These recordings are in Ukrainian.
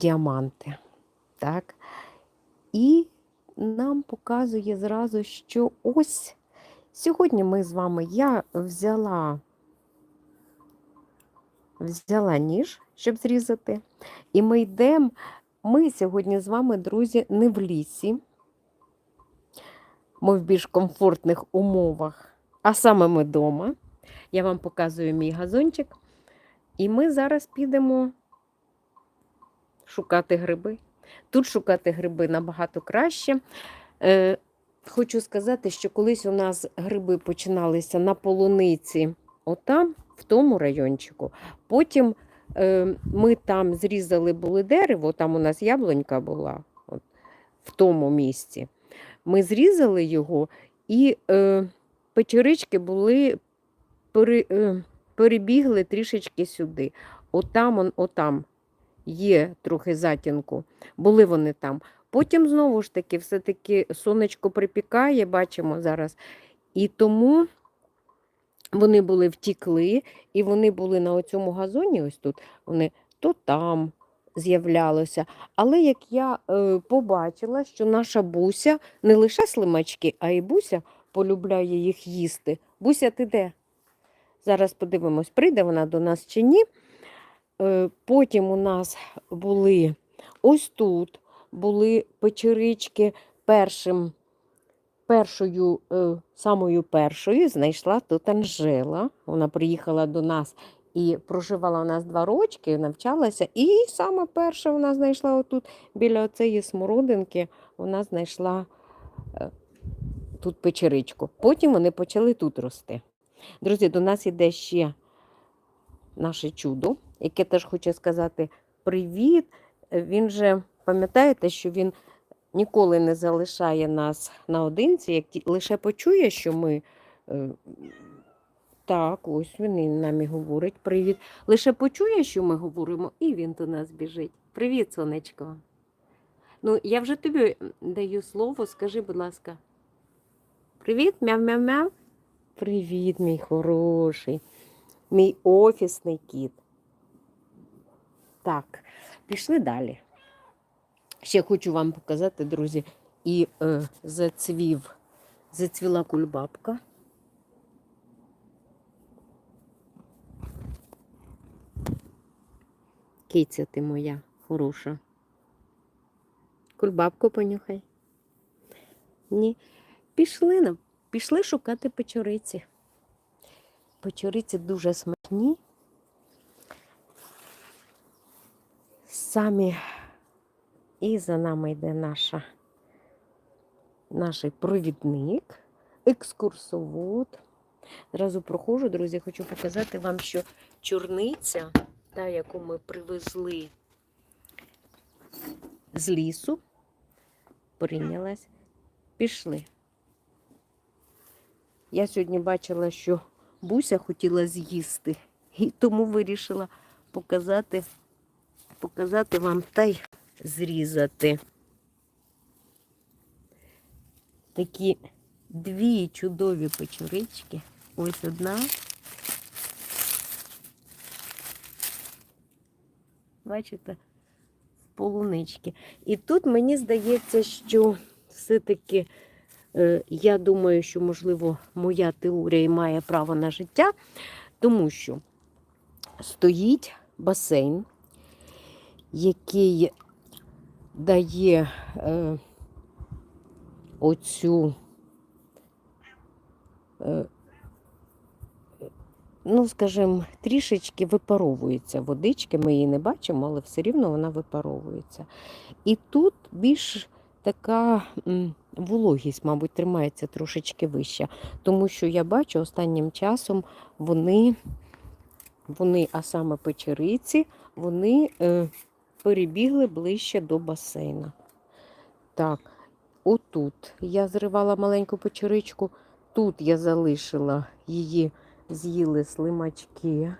діаманти. Так? І нам показує зразу, що ось сьогодні ми з вами я взяла, взяла ніж, щоб зрізати. І ми йдемо. Ми сьогодні з вами, друзі, не в лісі, ми в більш комфортних умовах, а саме ми вдома. Я вам показую мій газончик. І ми зараз підемо шукати гриби. Тут шукати гриби набагато краще. Е, хочу сказати, що колись у нас гриби починалися на полуниці, отам, в тому райончику. Потім е, ми там зрізали були дерево, там у нас яблунька була от, в тому місці. Ми зрізали його, і е, печерички були пере, е, перебігли трішечки сюди. Отам, отам є трохи затінку. Були вони там. Потім знову ж таки, все-таки сонечко припікає, бачимо зараз. І тому вони були втікли, і вони були на цьому газоні, ось тут, вони то там з'являлося. Але як я е, побачила, що наша буся не лише слимачки, а й буся полюбляє їх їсти. Буся, ти де? Зараз подивимось, прийде вона до нас чи ні. Е, Потім у нас були ось тут були печерички першим, першою, е, самою першою знайшла тут Анжела. Вона приїхала до нас і проживала у нас два рочки, навчалася. І саме перша вона знайшла отут біля цієї смородинки, вона знайшла е, тут печеричку. Потім вони почали тут рости. Друзі, до нас іде ще наше чудо, яке теж хоче сказати привіт. Він же, пам'ятаєте, що він ніколи не залишає нас наодинці, як лише почує, що ми. е, Так, ось він і нам і говорить привіт. Лише почує, що ми говоримо, і він до нас біжить. Привіт, сонечко. Ну, я вже тобі даю слово, скажи, будь ласка. Привіт, мяв-мяв-мяв. Привіт, мій хороший, мій офісний кіт. Так, пішли далі. Ще хочу вам показати, друзі, і е, зацвів, зацвіла кульбабка. Киця ти моя хороша. Кульбабку понюхай. Ні. Пішли, пішли шукати печориці. Печориці дуже смачні. Самі і за нами йде наша, наш провідник, екскурсовод. Зразу проходжу, друзі, хочу показати вам, що чорниця, та, яку ми привезли з лісу, прийнялась. Пішли. Я сьогодні бачила, що Буся хотіла з'їсти, і тому вирішила показати, показати вам та й зрізати. Такі дві чудові печорички. Ось одна. Бачите, полунички. І тут мені здається, що все-таки е, я думаю, що, можливо, моя теорія має право на життя, тому що стоїть басейн, який дає е, оцю, е, ну, скажімо, трішечки випаровується водички. Ми її не бачимо, але все рівно вона випаровується. І тут більш така вологість, мабуть, тримається трошечки вища, тому що я бачу останнім часом вони, вони а саме печериці, вони е, перебігли ближче до басейна. Так, отут я зривала маленьку печеричку, тут я залишила її, з'їли слимачки.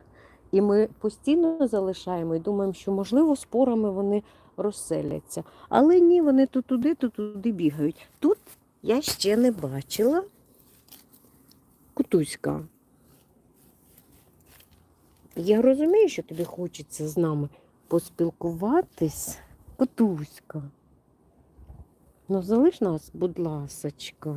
І ми постійно залишаємо і думаємо, що, можливо, спорами вони розселяться. Але ні, вони то туди, то туди бігають. Тут я ще не бачила кутуська. Я розумію, що тобі хочеться з нами поспілкуватись. Котуська. Ну, залиш нас, будь ласочка.